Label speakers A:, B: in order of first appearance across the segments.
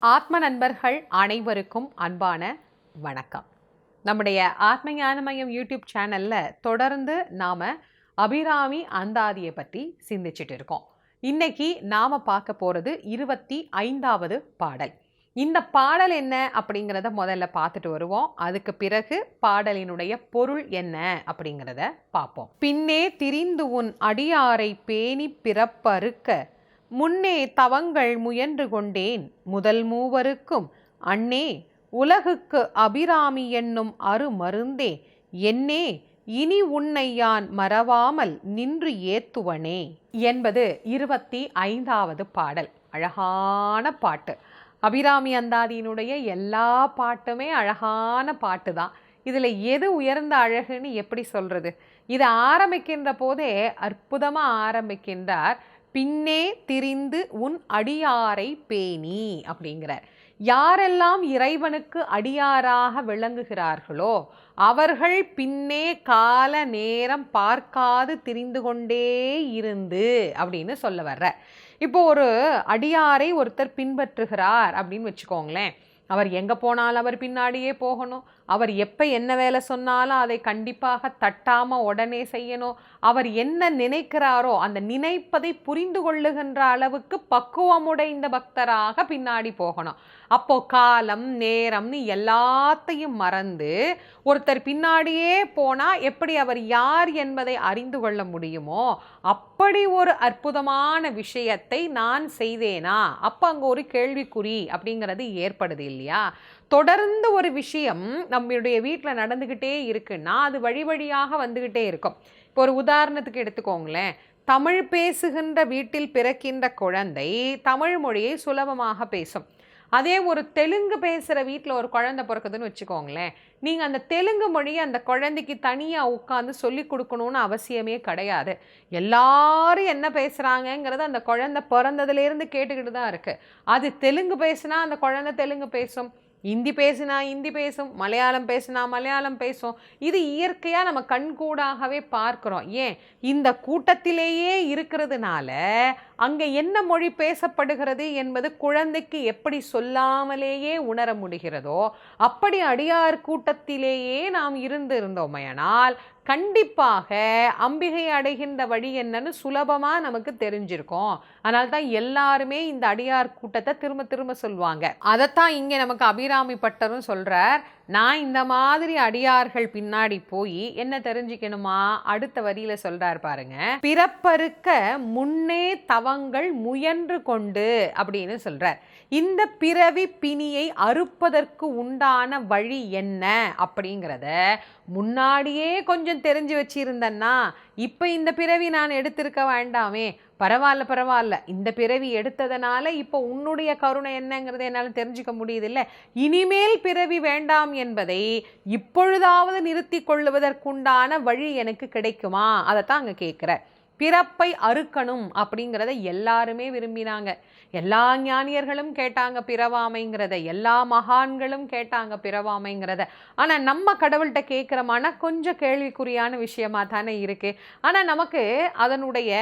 A: ஆத்ம நண்பர்கள் அனைவருக்கும் அன்பான வணக்கம். நம்முடைய ஆத்ம ஞானமயம் யூடியூப் சேனலில் தொடர்ந்து நாம் அபிராமி அந்தாதியை பற்றி சிந்திச்சிட்டு இருக்கோம். இன்னைக்கு நாம் பார்க்க போகிறது இருபத்தி ஐந்தாவது பாடல். இந்த பாடல் என்ன அப்படிங்கிறத முதல்ல பார்த்துட்டு வருவோம். அதுக்கு பிறகு பாடலினுடைய பொருள் என்ன அப்படிங்கிறத பார்ப்போம். பின்னே திரிந்து உன் அடியாரை பேணி பிறப்பறுக்க முன்னே தவங்கள் முயன்று கொண்டேன். முதல் மூவருக்கும் அண்ணே உலகுக்கு அபிராமி என்னும் அருமருந்தே. என்னே இனி உன்னை யான் மறவாமல் நின்று ஏத்துவனே. என்பது இருபத்தி ஐந்தாவது பாடல். அழகான பாட்டு. அபிராமி அந்தாதியினுடைய எல்லா பாட்டுமே அழகான பாட்டு தான். இதில் எது உயர்ந்த அழகுன்னு எப்படி சொல்கிறது இது ஆரம்பிக்கின்ற போதே அற்புதமாக ஆரம்பிக்கின்றார் பின்னே திரிந்து உன் அடியாரை பேணி அப்படிங்கிறார். யாரெல்லாம் இறைவனுக்கு அடியாராக விளங்குகிறார்களோ அவர்கள் பின்னே கால நேரம் பார்க்காது திரிந்து கொண்டே இருந்து அப்படின்னு சொல்ல வர்ற இப்போ ஒரு அடியாரை ஒருத்தர் பின்பற்றுகிறார் அப்படின்னு வச்சுக்கோங்களேன். அவர் எங்கே போனாலும் அவர் பின்னாடியே போகணும். அவர் எப்போ என்ன வேலை சொன்னாலும் அதை கண்டிப்பாக தட்டாமல் உடனே செய்யணும். அவர் என்ன நினைக்கிறாரோ அந்த நினைப்பதை புரிந்து கொள்ளுகின்ற அளவுக்கு பக்குவமுடைந்த பக்தராக பின்னாடி போகணும். அப்போ காலம் நேரம்னு எல்லாத்தையும் மறந்து ஒருத்தர் பின்னாடியே போனால் எப்படி அவர் யார் என்பதை அறிந்து கொள்ள முடியுமோ அப்படி ஒரு அற்புதமான விஷயத்தை நான் செய்தேனா? அப்போ அங்கே ஒரு கேள்விக்குறி அப்படிங்கிறது ஏற்படுது இல்லையா? தொடர்ந்து ஒரு விஷயம் நம்மளுடைய வீட்டில் நடந்துக்கிட்டே இருக்குன்னா அது வழி வழியாக வந்துக்கிட்டே இருக்கும். இப்போ ஒரு உதாரணத்துக்கு எடுத்துக்கோங்களேன். தமிழ் பேசுகின்ற வீட்டில் பிறக்கின்ற குழந்தை தமிழ் மொழியை சுலபமாக பேசும். அதே ஒரு தெலுங்கு பேசுகிற வீட்டில் ஒரு குழந்தை பிறக்குதுன்னு வச்சுக்கோங்களேன். நீங்கள் அந்த தெலுங்கு மொழியை அந்த குழந்தைக்கு தனியாக உட்காந்து சொல்லி கொடுக்கணும்னு அவசியமே கிடையாது. எல்லாரும் என்ன பேசுகிறாங்கங்கிறது அந்த குழந்தை பிறந்ததுலேருந்து கேட்டுக்கிட்டு தான் இருக்குது அது தெலுங்கு பேசுனா அந்த குழந்தை தெலுங்கு பேசும். இந்தி பேசினா இந்தி பேசும் மலையாளம் பேசினா மலையாளம் பேசும். இது இயற்கையாக நம்ம கண்கூடாகவே பார்க்குறோம். ஏன்? இந்த கூட்டத்திலேயே இருக்கிறதுனால அங்கே என்ன மொழி பேசப்படுகிறது என்பது குழந்தைக்கு எப்படி சொல்லாமலேயே உணர முடிகிறதோ அப்படி அடியார் கூட்டத்திலேயே நாம் இருந்து இருந்தோமையானால் கண்டிப்பாக அம்பிகை அடைகின்ற வழி என்னன்னு சுலபமாக நமக்கு தெரிஞ்சிருக்கும். அதனால தான் எல்லாருமே இந்த அடியார் கூட்டத்தை திரும்ப திரும்ப சொல்லுவாங்க. அதைத்தான் இங்கே நமக்கு அபிராமி பட்டரும் சொல்கிறார் நான் இந்த மாதிரி அடியார்கள் பின்னாடி போய் என்ன தெரிஞ்சுக்கணுமா? அடுத்த வரியில் சொல்கிறார் பாருங்க. பிறப்பறுக்க முன்னே தவங்கள் முயன்று கொண்டு அப்படின்னு சொல்கிறார் இந்த பிறவி பிணியை அறுப்பதற்கு உண்டான வழி என்ன அப்படிங்கிறத முன்னாடியே கொஞ்சம் தெரிஞ்சு வச்சிருந்தேன்னா இப்போ இந்த பிறவி நான் எடுத்திருக்க வேண்டாமே. பரவாயில்ல பரவாயில்ல. இந்த பிறவி எடுத்ததுனால இப்போ உன்னுடைய கருணை என்னங்கிறத என்னால் தெரிஞ்சுக்க முடியுதில்ல. இனிமேல் பிறவி வேண்டாம் என்பதை இப்பொழுதாவது நிறுத்தி கொள்ளுவதற்குண்டான வழி எனக்கு கிடைக்குமா? அதைத்தான் அங்கே கேட்குற பிறப்பை அறுக்கணும் அப்படிங்கிறத எல்லாருமே விரும்பினாங்க. எல்லா ஞானியர்களும் கேட்டாங்க பிறவாமைங்கிறத எல்லா மகான்களும் கேட்டாங்க பிறவாமைங்கிறத. ஆனால் நம்ம கடவுள்கிட்ட கேட்குற கொஞ்சம் கேள்விக்குறியான விஷயமா தானே இருக்குது ஆனால் நமக்கு அதனுடைய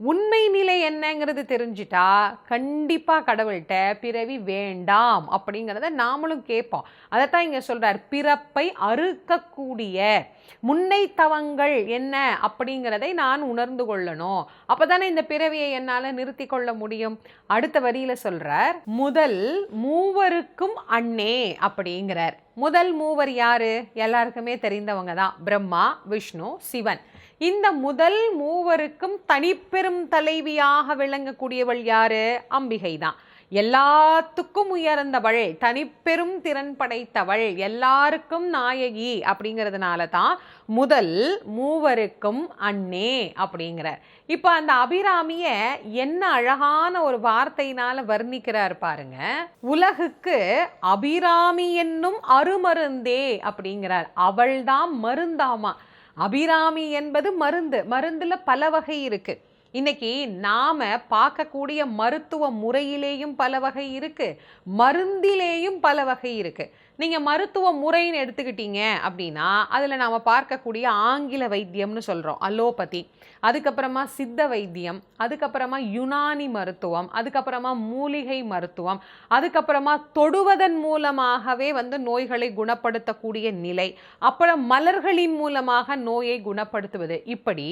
A: உண்மை நிலை என்னங்கிறது தெரிஞ்சிட்டா கண்டிப்பாக கடவுள்கிட்ட பிறவி வேண்டாம் அப்படிங்கிறத நாமளும் கேட்போம். அதைத்தான் இங்கே சொல்கிறார் பிறப்பை அறுக்கக்கூடிய முன்னை தவங்கள் என்ன? அப்படிங்கிறதை நான் உணர்ந்து கொள்ளணும். அப்போ தானே இந்த பிறவியை என்னால் நிறுத்தி கொள்ள முடியும்? அடுத்த வரியில் சொல்கிறார் முதல் மூவருக்கும் அண்ணே அப்படிங்கிறார். முதல் மூவர் யார்? எல்லாருக்குமே தெரிந்தவங்க தான். பிரம்மா விஷ்ணு சிவன். இந்த முதல் மூவருக்கும் தனிப்பெரும் தலைவியாக விளங்கக்கூடியவள் யாரு? அம்பிகை தான் எல்லாத்துக்கும் உயர்ந்தவள் தனிப்பெரும் திறன் படைத்தவள் எல்லாருக்கும் நாயகி அப்படிங்கிறதுனால தான் முதல் மூவருக்கும் அண்ணே அப்படிங்கிறார். இப்போ அந்த அபிராமிய என்ன அழகான ஒரு வார்த்தையினால வர்ணிக்கிறார் பாருங்க. உலகுக்கு அபிராமி என்னும் அருமருந்தே அப்படிங்கிறார். அவள்தான் மருந்தாமா? அபிராமி என்பது மருந்து மருந்தில் பல வகை இருக்கு. இன்னைக்கு நாம பார்க்கக்கூடிய மருத்துவ முறையிலேயும் பல வகை இருக்கு. மருந்திலேயும் பல வகை இருக்கு. நீங்கள் மருத்துவ முறைன்னு எடுத்துக்கிட்டீங்க அப்படின்னா அதில் நாம் பார்க்கக்கூடிய ஆங்கில வைத்தியம்னு சொல்கிறோம் அலோபதி. அதுக்கப்புறமா சித்த வைத்தியம் அதுக்கப்புறமா யுனானி மருத்துவம் அதுக்கப்புறமா மூலிகை மருத்துவம் அதுக்கப்புறமா தொடுவதன் மூலமாகவே வந்து நோய்களை குணப்படுத்தக்கூடிய நிலை. அப்புறம் மலர்களின் மூலமாக நோயை குணப்படுத்துவது. இப்படி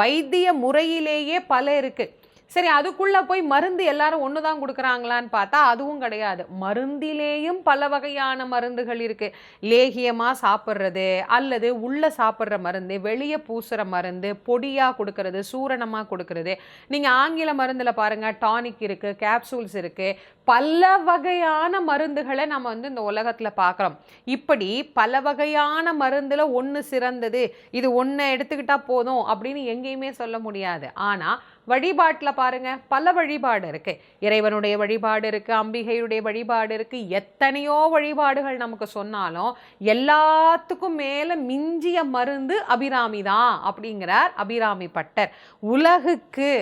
A: வைத்திய முறையிலேயே பல இருக்குது சரி அதுக்குள்ளே போய் மருந்து எல்லாரும் ஒன்று தான் கொடுக்குறாங்களான்னு பார்த்தா அதுவும் கிடையாது. மருந்திலேயும் பல வகையான மருந்துகள் இருக்குது லேகியமாக சாப்பிட்றது அல்லது உள்ளே சாப்பிட்ற மருந்து வெளியே பூசுகிற மருந்து பொடியாக கொடுக்கறது சூரணமாக கொடுக்கறது. நீங்கள் ஆங்கில மருந்தில் பாருங்கள் டானிக் இருக்குது கேப்சூல்ஸ் இருக்குது பல வகையான மருந்துகளை நம்ம வந்து இந்த உலகத்தில் பார்க்குறோம். இப்படி பல வகையான மருந்தில் ஒன்று சிறந்தது இது ஒன்று எடுத்துக்கிட்டால் போதும் அப்படின்னு எங்கேயுமே சொல்ல முடியாது. ஆனால் வழிபாட்டில் பாருங்கள் பல வழிபாடு இருக்குது இறைவனுடைய வழிபாடு இருக்குது அம்பிகையுடைய வழிபாடு இருக்குது எத்தனையோ வழிபாடுகள் நமக்கு சொன்னாலும் எல்லாத்துக்கும் மேலே மிஞ்சிய மருந்து அபிராமி தான் அப்படிங்கிறார் அபிராமி பட்டர். உலகுக்கு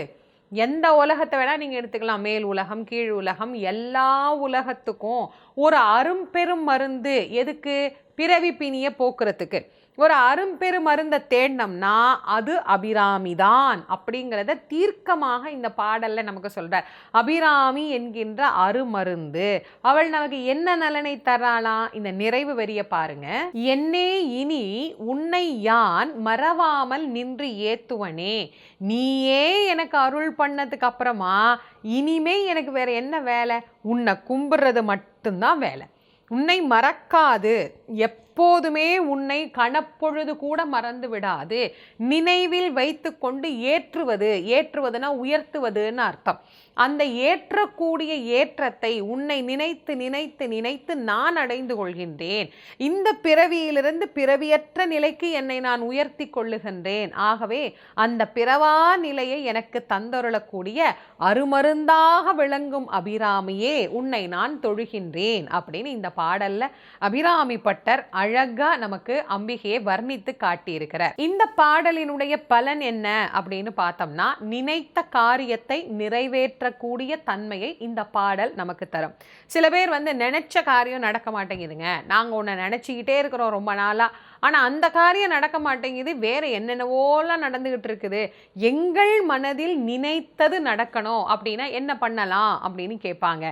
A: எந்த உலகத்தை வேணால் நீங்கள் எடுத்துக்கலாம். மேல் உலகம் கீழ் உலகம் எல்லா உலகத்துக்கும் ஒரு அரும்பெரும் மருந்து எதுக்கு? பிறவி பிணியை போக்குறதுக்கு. ஒரு அரும்பெரு மருந்தை தேடினோம்னா அது அபிராமிதான் அப்படிங்கிறத தீர்க்கமாக இந்த பாடலில் நமக்கு சொல்கிறார் அபிராமி என்கின்ற அருமருந்து அவள் நமக்கு என்ன நலனை தராளாம் இந்த நிறைவு வரிய பாருங்க. என்னே இனி உன்னை யான் மறவாமல் நின்று ஏத்துவனே. நீயே எனக்கு அருள் பண்ணதுக்கு அப்புறமா இனிமே எனக்கு வேற என்ன வேலை? உன்னை கும்பிடுறது மட்டும்தான் வேலை. உன்னை மறக்காது. எப்போதுமே உன்னை கணப்பொழுது கூட மறந்து விடாது. நினைவில் வைத்து கொண்டு ஏற்றுவது ஏற்றுவதுனா உயர்த்துவதுன்னு அர்த்தம். அந்த ஏற்றக்கூடிய ஏற்றத்தை உன்னை நினைத்து நினைத்து நினைத்து நான் அடைந்து கொள்கின்றேன். இந்த பிறவியிலிருந்து பிறவியற்ற நிலைக்கு என்னை நான் உயர்த்தி கொள்ளுகின்றேன். ஆகவே அந்த பிறவா நிலையை எனக்கு தந்தருளக்கூடிய அருமருந்தாக விளங்கும் அபிராமியே உன்னை நான் தொழுகின்றேன் அப்படின்னு இந்த பாடல்ல அபிராமி பட்டர் அழகா நமக்கு அம்பிகையை வர்ணித்து காட்டியிருக்கிறார். இந்த பாடலினுடைய பலன் என்ன அப்படின்னு பார்த்தோம்னா நினைத்த காரியத்தை நிறைவேற்றக்கூடிய தன்மையை இந்த பாடல் நமக்கு தரும். சில பேர் வந்து நினைச்ச காரியம் நடக்க மாட்டேங்குதுங்க. நாங்கள் ஒன்று நினச்சிக்கிட்டே இருக்கிறோம் ரொம்ப நாளாக ஆனால் அந்த காரியம் நடக்க மாட்டேங்குது. வேறு என்னென்னவோலாம் நடந்துக்கிட்டு இருக்குது. எங்கள் மனதில் நினைத்தது நடக்கணும் அப்படின்னா என்ன பண்ணலாம் அப்படின்னு கேட்பாங்க.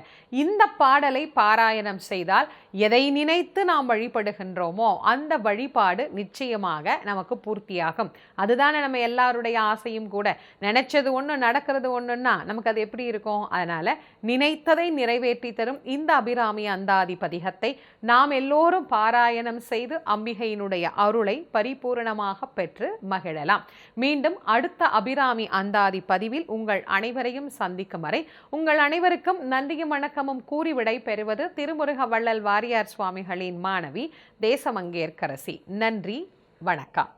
A: இந்த பாடலை பாராயணம் செய்தால் எதை நினைத்து நாம் வழிபடுகின்றோமோ அந்த வழிபாடு நிச்சயமாக நமக்கு பூர்த்தியாகும். அதுதானே நம்ம எல்லாருடைய ஆசையும் கூட. நினைச்சது ஒன்று நடக்கிறது ஒன்றுன்னா நமக்கு அது எப்படி இருக்கும்? அதனால் நினைத்ததை நிறைவேற்றி தரும் இந்த அபிராமி அந்தாதி பதிகத்தை நாம் எல்லோரும் பாராயணம் செய்து அம்பிகையினுடைய அவருடைய அருளை பரிபூரணமாக பெற்று மகிழலாம். மீண்டும் அடுத்த அபிராமி அந்தாதி பதிவில் உங்கள் அனைவரையும் சந்திக்கும் வரை உங்கள் அனைவருக்கும் நன்றியும் வணக்கமும் கூறி விடை பெறுவது திருமுருக வள்ளல் வாரியார் சுவாமிகளின் மாணவி தேசமங்கேற்கரசி. நன்றி வணக்கம்.